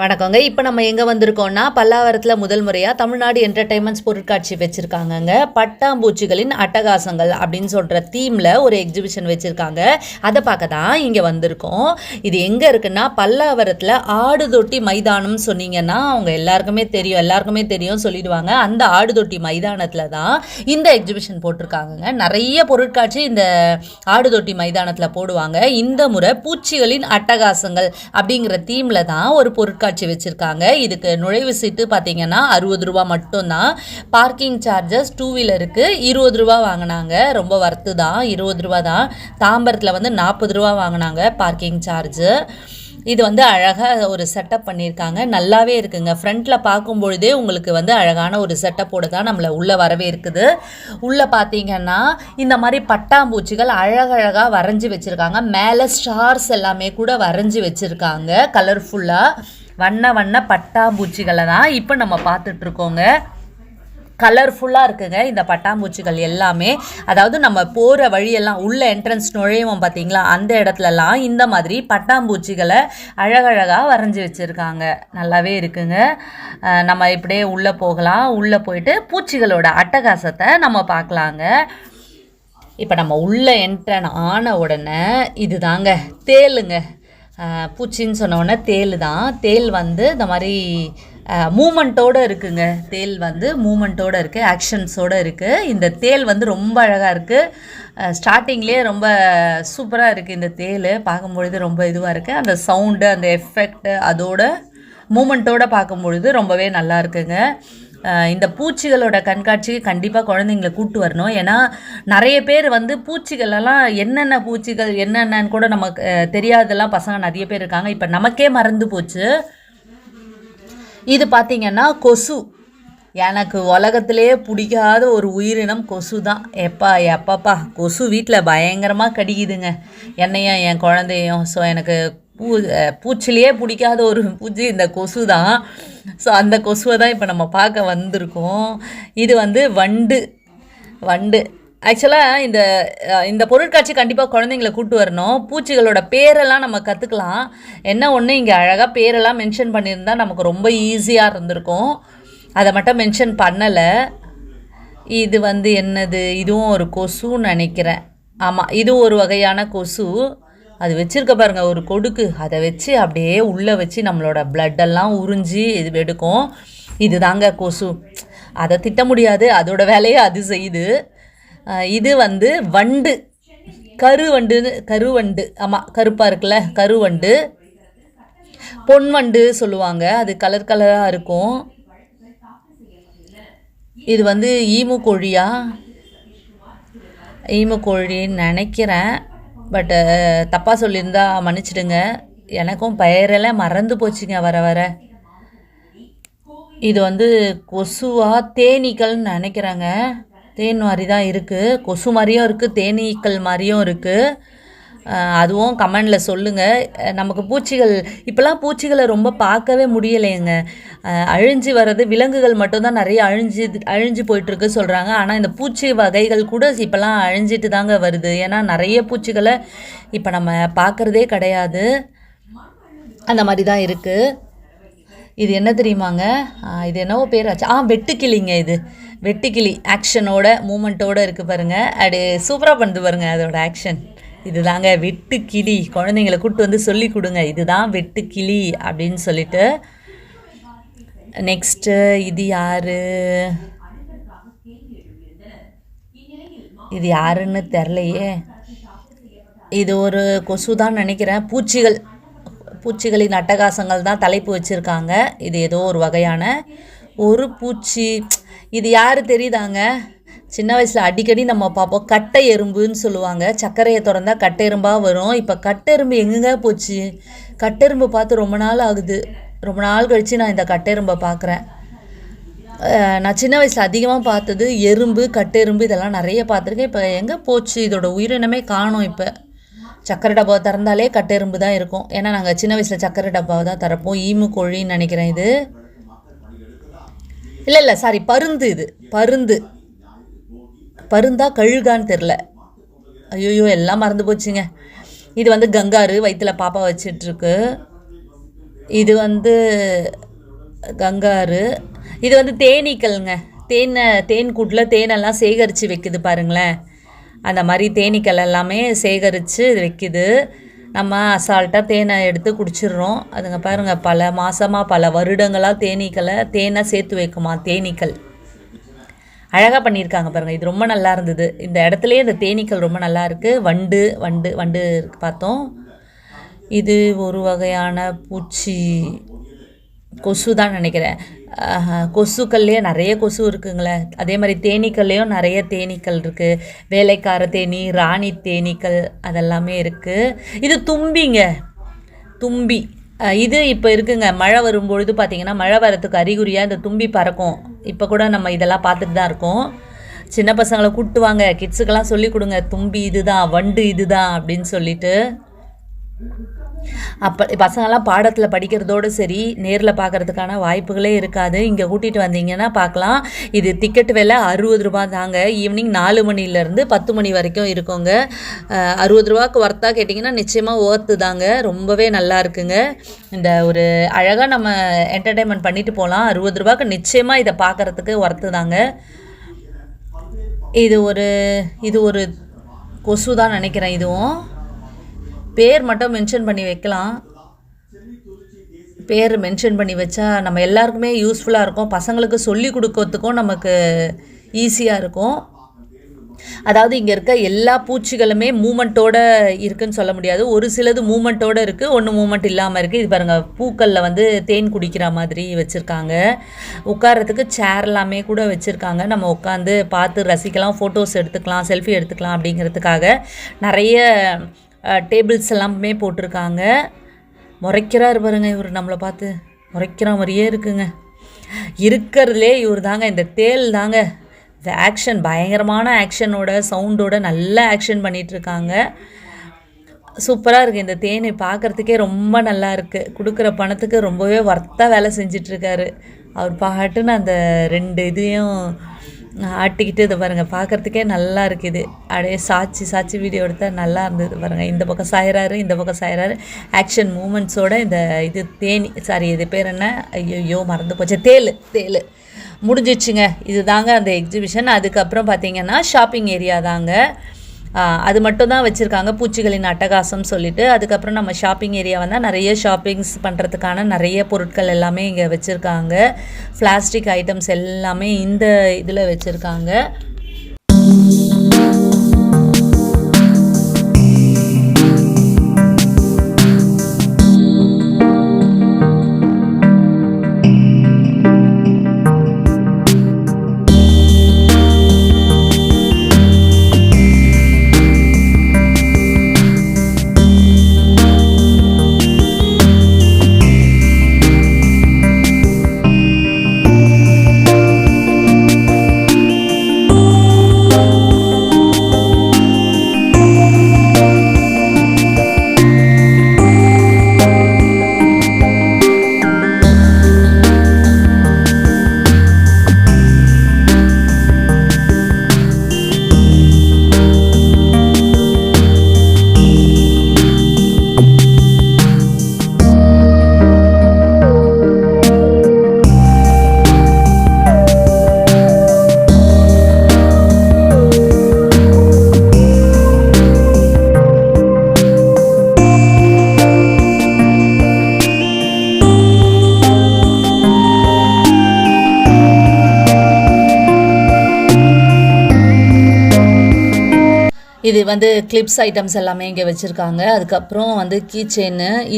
வணக்கங்க. இப்போ நம்ம எங்கே வந்திருக்கோம்னா பல்லாவரத்தில் முதல் முறையாக தமிழ்நாடு என்டர்டைன்மெண்ட்ஸ் பொருட்காட்சி வச்சுருக்காங்கங்க. பட்டாம்பூச்சிகளின் அட்டகாசங்கள் அப்படின்னு சொல்கிற தீமில் ஒரு எக்ஸிபிஷன் வச்சுருக்காங்க. அதை பார்க்க தான் இங்கே வந்திருக்கோம். இது எங்கே இருக்குன்னா பல்லாவரத்தில் ஆடுதொட்டி மைதானம் மைதானம்னு சொன்னீங்கன்னா அவங்க எல்லாருக்குமே தெரியும் எல்லாருக்குமே தெரியும் சொல்லிடுவாங்க. அந்த ஆடுதொட்டி மைதானத்தில் தான் இந்த எக்ஸிபிஷன் போட்டிருக்காங்கங்க. நிறைய பொருட்காட்சி இந்த ஆடுதொட்டி மைதானத்தில் போடுவாங்க. இந்த முறை பூச்சிகளின் அட்டகாசங்கள் அப்படிங்கிற தீமில் தான் ஒரு பொருட்காட்சி வச்சுருக்காங்க. இதுக்கு நுழைவு சீட்டு பார்த்தீங்கன்னா அறுபது ரூபா மட்டும்தான். பார்க்கிங் சார்ஜஸ் டூ வீலருக்கு இருபது ரூபா வாங்கினாங்க. ரொம்ப வர்த்து தான். இருபது ரூபா தான். தாம்பரத்தில் வந்து நாற்பது ரூபா வாங்கினாங்க பார்க்கிங் சார்ஜு இது வந்து அழகாக ஒரு செட்டப் பண்ணியிருக்காங்க நல்லாவே இருக்குங்க. ஃப்ரண்ட்டில் பார்க்கும் பொழுதே உங்களுக்கு வந்து அழகான ஒரு செட்டப்போடு தான் நம்மளை உள்ளே வரவே இருக்குது. உள்ளே பார்த்தீங்கன்னா இந்த மாதிரி பட்டாம்பூச்சிகள் அழகழகாக வரைஞ்சி வச்சுருக்காங்க. மேலே ஸ்டார்ஸ் எல்லாமே கூட வரைஞ்சி வச்சுருக்காங்க. கலர்ஃபுல்லாக வண்ண வண்ண பட்டாம்பூச்சிகளை தான் இப்போ நம்ம பார்த்துட்ருக்கோங்க. கலர்ஃபுல்லாக இருக்குங்க இந்த பட்டாம்பூச்சிகள் எல்லாமே. அதாவது நம்ம போகிற வழியெல்லாம் உள்ள என்ட்ரன்ஸ் நுழைவோம் பார்த்தீங்களா அந்த இடத்துலலாம் இந்த மாதிரி பட்டாம்பூச்சிகளை அழகழகாக வரைஞ்சி வச்சுருக்காங்க. நல்லாவே இருக்குங்க. நம்ம இப்படியே உள்ளே போகலாம். உள்ளே போயிட்டு பூச்சிகளோட அட்டகாசத்தை நம்ம பார்க்கலாங்க. இப்போ நம்ம உள்ளே என்ட்ரன் ஆன உடனே இதுதாங்க தேளுங்க. தேலுங்க பூச்சின்னு சொன்னோடனே தேல் தேள் தான். தேல் வந்து இந்த மாதிரி மூமெண்ட்டோடு இருக்குங்க. தேள் வந்து மூமெண்ட்டோடு இருக்குது ஆக்ஷன்ஸோடு இருக்குது இந்த தேல் வந்து ரொம்ப அழகாக இருக்குது ஸ்டார்டிங்லேயே ரொம்ப சூப்பராக இருக்குது இந்த தேல் பார்க்கும்பொழுது ரொம்ப இதுவாக இருக்குது அந்த சவுண்டு அந்த எஃபெக்ட் அதோட மூமெண்ட்டோடு பார்க்கும்பொழுது ரொம்பவே நல்லா இருக்குங்க. இந்த பூச்சிகளோட கண்காட்சிக்கு கண்டிப்பாக குழந்தைங்களை கூட்டு வரணும். ஏன்னா நிறைய பேர் வந்து பூச்சிகளெல்லாம் என்னென்ன பூச்சிகள் என்னென்னு கூட நமக்கு தெரியாதெல்லாம் பசங்க நிறைய பேர் இருக்காங்க. இப்போ நமக்கே மறந்து போச்சு. இது பார்த்திங்கன்னா கொசு. எனக்கு உலகத்திலே பிடிக்காத ஒரு உயிரினம் கொசு தான் எப்பா எப்பப்பா கொசு வீட்டில் பயங்கரமாக கடிக்குதுங்க. என்னையும் என் குழந்தையும். ஸோ எனக்கு பூ பூச்சிலேயே பிடிக்காத ஒரு பூச்சி இந்த கொசு தான் ஸோ அந்த கொசுவை தான் இப்போ நம்ம பார்க்க வந்திருக்கோம். இது வந்து வண்டு வண்டு. ஆக்சுவலாக இந்த இந்த பொருட்காட்சி கண்டிப்பாக குழந்தைங்களை கூட்டு வரணும். பூச்சிகளோட பேரெல்லாம் நம்ம கற்றுக்கலாம் என்ன ஒன்று இங்கே அழகாக பேரெல்லாம் மென்ஷன் பண்ணியிருந்தா நமக்கு ரொம்ப ஈஸியாக இருந்திருக்கும். அதை மட்டும் மென்ஷன் பண்ணலை. இது வந்து என்னது? இதுவும் ஒரு கொசுன்னு நினைக்கிறேன். ஆமாம் இது ஒரு வகையான கொசு. அது வச்சுருக்க பாருங்க ஒரு கொடுக்கு. அதை வச்சு அப்படியே உள்ளே வச்சு நம்மளோட blood எல்லாம் உறிஞ்சி இது எடுக்கும். இது தாங்க கொசு. அதை திட்ட முடியாது. அதோட வேலையை அது செய்யுது. இது வந்து வண்டு. கருவண்டுன்னு கருவண்டு. ஆமாம் கருப்பாக இருக்குல்ல கருவண்டு. பொன்வண்டு சொல்லுவாங்க. அது கலர் கலராக இருக்கும். இது வந்து ஈமு கோழியா? ஈமு கோழின்னு நினைக்கிறேன். பட்டு uh, தப்பாக சொல்லியிருந்தா மன்னிச்சிடுங்க. எனக்கும் பெயரெல்லாம் மறந்து போச்சுங்க வர வர. இது வந்து கொசுவா தேனீக்கள்னு நினைக்கிறாங்க. தேன் மாதிரி தான் இருக்குது கொசு மாதிரியும் இருக்குது தேனீக்கள் மாதிரியும் இருக்குது அதுவும் கமெண்டில் சொல்லுங்கள் நமக்கு பூச்சிகள் இப்போலாம் பூச்சிகளை ரொம்ப பார்க்கவே முடியலைங்க அழிஞ்சு வர்றது விலங்குகள் மட்டும்தான் நிறைய அழிஞ்சு அழிஞ்சு போயிட்டுருக்கு சொல்கிறாங்க ஆனால் இந்த பூச்சி வகைகள் கூட இப்போலாம் அழிஞ்சிட்டு தாங்க வருது. ஏன்னா நிறைய பூச்சிகளை இப்போ நம்ம பார்க்குறதே கிடையாது. அந்த மாதிரி தான் இருக்குது இது என்ன தெரியுமாங்க? இது என்னவோ பேர் ஆச்சு ஆ வெட்டுக்கிளிங்க இது. வெட்டுக்கிளி ஆக்ஷனோட மூமெண்ட்டோடு இருக்குது பாருங்கள் அது சூப்பராக பண்ணுது பாருங்க அதோட ஆக்ஷன் இதுதாங்க வெட்டுக்கிளி குழந்தைங்களை கூப்பிட்டு வந்து சொல்லி கொடுங்க. இதுதான் வெட்டுக்கிளி அப்படின்னு சொல்லிட்டு. நெக்ஸ்ட்டு இது யார்? இது யாருன்னு தெரிலையே இது ஒரு கொசு தான் நினைக்கிறேன். பூச்சிகள் பூச்சிகளின் அட்டகாசங்கள் தான் தலைப்பு வச்சுருக்காங்க. இது ஏதோ ஒரு வகையான ஒரு பூச்சி. இது யார் தெரியுதாங்க? சின்ன வயசில் அடிக்கடி நம்ம பார்ப்போம் கட்டை எறும்புன்னு சொல்லுவாங்க. சர்க்கரையை திறந்தா கட்டை எறும்பாக வரும். இப்போ கட்டை எறும்பு எங்கெங்க போச்சு? கட்டெரும்பு பார்த்து ரொம்ப நாள் ஆகுது. ரொம்ப நாள் கழித்து நான் இந்த கட்டெரும்பை பார்க்குறேன். நான் சின்ன வயசில் அதிகமாக பார்த்தது எறும்பு கட்டெரும்பு இதெல்லாம் நிறைய பார்த்துருக்கேன். இப்போ எங்கே போச்சு? இதோட உயிரினமே காணும் இப்போ. சக்கரை டப்பாவை திறந்தாலே கட்டெரும்பு தான் இருக்கும். ஏன்னா நாங்கள் சின்ன வயசில் சக்கரை டப்பாவை தான் திறப்போம். ஈமு கோழின்னு நினைக்கிறேன் இது. இல்லை இல்லை சாரி பருந்து இது. பருந்து. பருந்தா கழுகான்னு தெரில ஐயோயோ எல்லாம் மறந்து போச்சுங்க. இது வந்து கங்காரு வயிற்றுல பாப்பா வச்சிட்ருக்கு. இது வந்து கங்காரு. இது வந்து தேனீக்கள்ங்க தேனை தேன் கூட்டில் தேனெல்லாம் சேகரித்து வைக்குது பாருங்களேன். அந்த மாதிரி தேனீக்கள் எல்லாமே சேகரித்து வைக்குது. நம்ம அசால்ட்டாக தேனை எடுத்து குடிச்சிடுறோம் அதுங்க பாருங்கள் பல மாதமாக பல வருடங்களாக தேனீக்களை தேனை சேர்த்து வைக்குமா தேனீக்கள் அழகாக பண்ணியிருக்காங்க பாருங்கள் இது ரொம்ப நல்லா இருந்தது. இந்த இடத்துலையே இந்த தேனீக்கள் ரொம்ப நல்லா இருக்குது வண்டு வண்டு வண்டு இருக்கு பார்த்தோம். இது ஒரு வகையான பூச்சி கொசு தான் நினைக்கிறேன் கொசுக்கள்லேயே நிறைய கொசு இருக்குங்களே. அதே மாதிரி தேனீக்கள்லேயும் நிறைய தேனீக்கள் இருக்குது வேலைக்கார தேனீ ராணி தேனீக்கள் அதெல்லாமே இருக்குது இது தும்பிங்க. தும்பி. இது இப்போ இருக்குங்க. மழை வரும்பொழுது பார்த்தீங்கன்னா மழை வரத்துக்கு அறிகுறியாக இந்த தும்பி பறக்கும். இப்போ கூட நம்ம இதெல்லாம் பார்த்துட்டு தான் இருக்கோம். சின்ன பசங்களை கூப்பிட்டு வாங்க. கிட்ஸுக்கெல்லாம் சொல்லி கொடுங்க. தும்பி இதுதான் வண்டு இதுதான் அப்படின்னு சொல்லிட்டு. அப்போ பசங்களாம் பாடத்தில் படிக்கிறதோடு சரி நேரில் பார்க்கறதுக்கான வாய்ப்புகளே இருக்காது. இங்கே கூட்டிகிட்டு வந்தீங்கன்னா பார்க்கலாம் இது டிக்கெட் விலை அறுபது ரூபா தாங்க. ஈவினிங் நாலு மணிலேருந்து பத்து மணி வரைக்கும் இருக்குங்க. அறுபது ரூபாக்கு ஒர்த்தாக கேட்டிங்கன்னா நிச்சயமாக ஓர்த்து தாங்க. ரொம்பவே நல்லா இருக்குங்க. இந்த ஒரு அழகாக நம்ம என்டர்டைன்மெண்ட் பண்ணிட்டு போகலாம் அறுபது ரூபாய்க்கு நிச்சயமாக இதை பார்க்குறதுக்கு ஒர்த்து தாங்க. இது ஒரு இது ஒரு கொசு தான் நினைக்கிறேன் இதுவும். பேர் மட்டும் மென்ஷன் பண்ணி வைக்கலாம். பேர் மென்ஷன் பண்ணி வச்சா நம்ம எல்லாருக்குமே யூஸ்ஃபுல்லாக இருக்கும். பசங்களுக்கு சொல்லி கொடுக்கறதுக்கும் நமக்கு ஈஸியாக இருக்கும். அதாவது இங்கே இருக்க எல்லா பூச்சிகளுமே மூமெண்ட்டோட இருக்குன்னு சொல்ல முடியாது. ஒரு சிலது மூமெண்ட்டோடு இருக்குது ஒன்று மூமெண்ட் இல்லாமல் இருக்குது இது பாருங்கள் பூக்களில் வந்து தேன் குடிக்கிற மாதிரி வச்சுருக்காங்க. உட்கார்றதுக்கு சேர் எல்லாமே கூட வச்சுருக்காங்க. நம்ம உட்காந்து பார்த்து ரசிக்கலாம் ஃபோட்டோஸ் எடுத்துக்கலாம் செல்ஃபி எடுத்துக்கலாம் அப்படிங்கிறதுக்காக நிறைய டேபிள்ஸ் எல்லாமே போட்டிருக்காங்க. முறைக்கிறாரு பாருங்க இவர் நம்மளை பார்த்து. முறைக்கிற மாதிரியே இருக்குங்க. இருக்கிறதுலே இவர் தாங்க இந்த தேல் தாங்க. இந்த ஆக்ஷன் பயங்கரமான ஆக்ஷனோட சவுண்டோட நல்ல ஆக்ஷன் பண்ணிகிட்ருக்காங்க சூப்பராக இருக்குது இந்த தேனை பார்க்குறதுக்கே ரொம்ப நல்லா இருக்குது கொடுக்குற பணத்துக்கு ரொம்பவே ஒர்த்தாக வேலை செஞ்சிட்ருக்காரு அவர் பாட்டுன்னு அந்த ரெண்டு இதையும் ஆட்டிக்கிட்டு இதை பாருங்கள் பார்க்குறதுக்கே நல்லா இருக்குது. அப்படியே சாட்சி சாட்சி வீடியோ எடுத்தால் நல்லா இருந்தது பாருங்கள் இந்த பக்கம் சாயிறாரு இந்த பக்கம் சாயிறாரு. ஆக்ஷன் மூமெண்ட்ஸோட இந்த இது தேனி சாரி இது பேர் என்ன? ஐயோ மறந்து போச்சு. தேல் தேல். முடிஞ்சிச்சுங்க இது தாங்க அந்த எக்ஸிபிஷன் அதுக்கப்புறம் பார்த்தீங்கன்னா ஷாப்பிங் ஏரியா தாங்க. அது மட்டும் தான் வச்சுருக்காங்க. பூச்சிகளின் அட்டகாசம் சொல்லிட்டு அதுக்கப்புறம் நம்ம ஷாப்பிங் ஏரியா வந்தால் நிறைய ஷாப்பிங்ஸ் பண்ணுறதுக்கான நிறைய பொருட்கள் எல்லாமே இங்கே வச்சுருக்காங்க. பிளாஸ்டிக் ஐட்டம்ஸ் எல்லாமே இந்த இதில் வச்சுருக்காங்க. இது வந்து கிளிப்ஸ் ஐட்டம்ஸ் எல்லாமே இங்கே வச்சுருக்காங்க. அதுக்கப்புறம் வந்து கீ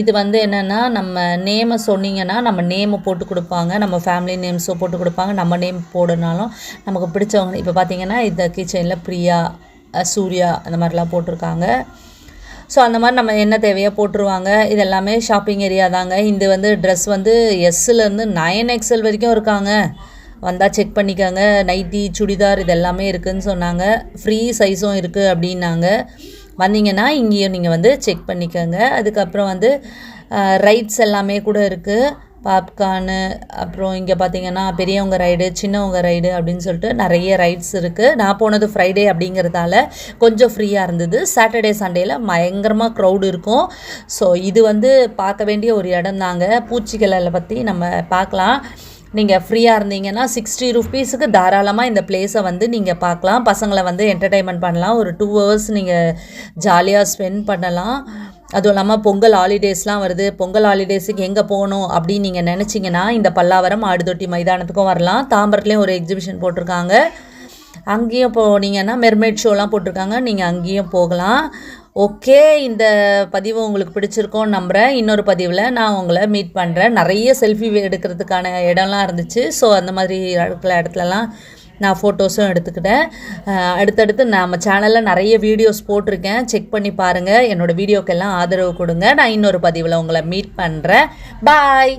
இது வந்து என்னென்னா நம்ம நேமை சொன்னீங்கன்னா நம்ம நேமை போட்டு கொடுப்பாங்க. நம்ம ஃபேமிலி நேம்ஸோ போட்டு கொடுப்பாங்க. நம்ம நேம் போடனாலும் நமக்கு பிடிச்சவங்க இப்போ பார்த்தீங்கன்னா இந்த கீ செயினில் பிரியா சூர்யா அந்த மாதிரிலாம் போட்டிருக்காங்க. ஸோ அந்த மாதிரி நம்ம என்ன தேவையோ போட்டுருவாங்க. இது எல்லாமே ஷாப்பிங் ஏரியா தாங்க. இது வந்து ட்ரெஸ் வந்து எஸ்ஸுலேருந்து நைன் எக்ஸல் வரைக்கும் இருக்காங்க. வந்தால் செக் பண்ணிக்கோங்க. நைட்டி சுடிதார் இது எல்லாமே இருக்குதுன்னு சொன்னாங்க ஃப்ரீ சைஸும் இருக்குது அப்படின்னாங்க. வந்தீங்கன்னா இங்கேயும் நீங்கள் வந்து செக் பண்ணிக்கோங்க. அதுக்கப்புறம் வந்து ரைட்ஸ் எல்லாமே கூட இருக்குது பாப்கார்னு அப்புறம் இங்கே பார்த்தீங்கன்னா பெரியவங்க ரைடு சின்னவங்க ரைடு அப்படின்னு சொல்லிட்டு நிறைய ரைட்ஸ் இருக்குது நான் போனது ஃப்ரைடே அப்படிங்கிறதால கொஞ்சம் ஃப்ரீயாக இருந்தது. சாட்டர்டே சண்டேயில் பயங்கரமாக க்ரௌடு இருக்கும். ஸோ இது வந்து பார்க்க வேண்டிய ஒரு இடம் தாங்க பூச்சிகளை பற்றி நம்ம பார்க்கலாம். நீங்கள் ஃப்ரீயாக இருந்தீங்கன்னா சிக்ஸ்டி ருபீஸுக்கு தாராளமாக இந்த பிளேஸை வந்து நீங்கள் பார்க்கலாம். பசங்களை வந்து என்டர்டைன்மெண்ட் பண்ணலாம். ஒரு டூ ஹவர்ஸ் நீங்கள் ஜாலியாக ஸ்பெண்ட் பண்ணலாம். அதுவும் இல்லாமல் பொங்கல் ஹாலிடேஸ்லாம் வருது. பொங்கல் ஹாலிடேஸுக்கு எங்கே போகணும் அப்படின்னு நீங்கள் நினச்சிங்கன்னா இந்த பல்லாவரம் ஆடுதொட்டி மைதானத்துக்கும் வரலாம். தாம்பரத்துலேயும் ஒரு எக்ஸிபிஷன் போட்டிருக்காங்க. அங்கேயும் போனீங்கன்னா மெர்மேட் ஷோலாம் போட்டிருக்காங்க. நீங்கள் அங்கேயும் போகலாம். ஓகே இந்த பதிவு உங்களுக்கு பிடிச்சிருக்கோன்னு நம்புகிறேன் இன்னொரு பதிவில் நான் உங்களை மீட் பண்ணுறேன் நிறைய செல்ஃபி எடுக்கிறதுக்கான இடம்லாம் இருந்துச்சு. ஸோ அந்த மாதிரி இருக்கிற இடத்துலலாம் நான் ஃபோட்டோஸும் எடுத்துக்கிட்டேன். அடுத்தடுத்து நம்ம சேனலில் நிறைய வீடியோஸ் போட்டிருக்கேன். செக் பண்ணி பாருங்கள் என்னோடய வீடியோக்கெல்லாம் ஆதரவு கொடுங்க. நான் இன்னொரு பதிவில் உங்களை மீட் பண்ணுறேன் பாய்